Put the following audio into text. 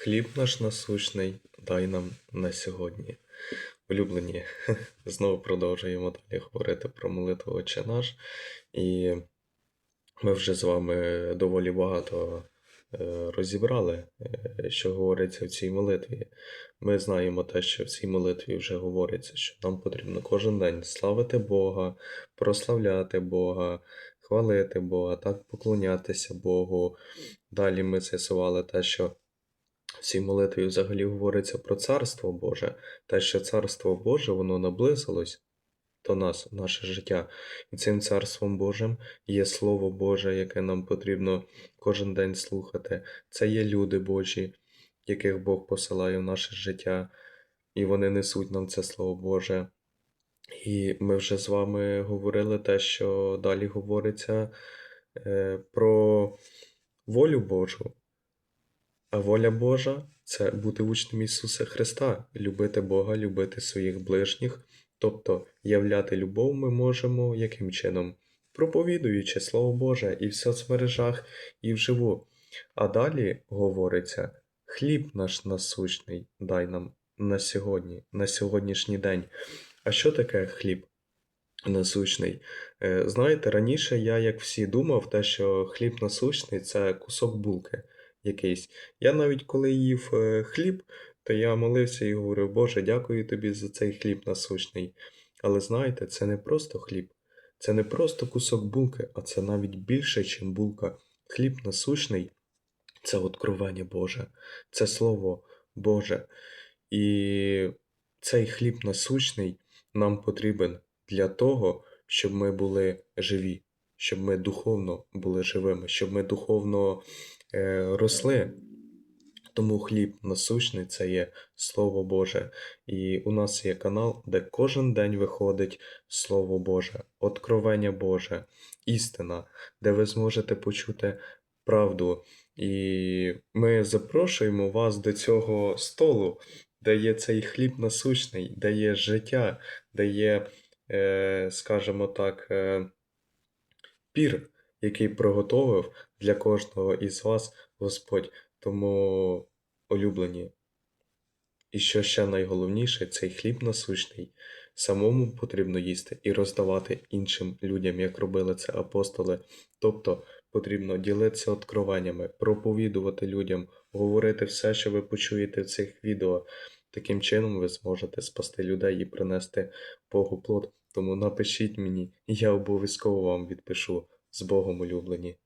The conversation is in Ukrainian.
Хліб наш насущний дай нам на сьогодні. Улюблені, знову продовжуємо далі говорити про молитву Отче наш. І ми вже з вами доволі багато е, розібрали, е, що говориться в цій молитві. Ми знаємо те, що в цій молитві вже говориться, що нам потрібно кожен день славити Бога, прославляти Бога, хвалити Бога, так поклонятися Богу. Далі ми з'ясували те, що цій молитві взагалі говориться про Царство Боже, те, що Царство Боже, воно наблизилось до нас, наше життя. І цим Царством Божим є Слово Боже, яке нам потрібно кожен день слухати. Це є люди Божі, яких Бог посилає в наше життя, і вони несуть нам це Слово Боже. І ми вже з вами говорили те, що далі говориться е, про волю Божу. А воля Божа це бути учнем Ісуса Христа, любити Бога, любити своїх ближніх, тобто являти любов ми можемо яким чином? Проповідуючи Слово Боже і в соцмережах, і вживу. А далі говориться: хліб наш насущний дай нам на сьогодні, на сьогоднішній день. А що таке хліб насущний? Е, Знаєте, раніше я, як всі, думав, те, що хліб насущний це кусок булки якийсь. Я навіть коли їв е, хліб, то я молився і говорив, Боже, дякую тобі за цей хліб насущний. Але знаєте, це не просто хліб, це не просто кусок булки, а це навіть більше, ніж булка. Хліб насущний це откровення Боже, це Слово Боже. І цей хліб насущний нам потрібен для того, щоб ми були живі, щоб ми духовно були живими, щоб ми духовно е, росли. Тому хліб насущний це є Слово Боже. І у нас є канал, де кожен день виходить Слово Боже, откровення Боже, істина, де ви зможете почути правду. І ми запрошуємо вас до цього столу, де є цей хліб насущний, де є життя, де є, е, скажімо так, е, пір, який приготовив для кожного із вас Господь. Тому улюблені. І що ще найголовніше, цей хліб насущний самому потрібно їсти і роздавати іншим людям, як робили це апостоли. Тобто потрібно ділитися откровеннями, проповідувати людям, говорити все, що ви почуєте в цих відео. Таким чином ви зможете спасти людей і принести Богу плод. Тому напишіть мені, і я обов'язково вам відпишу з Богом улюблені.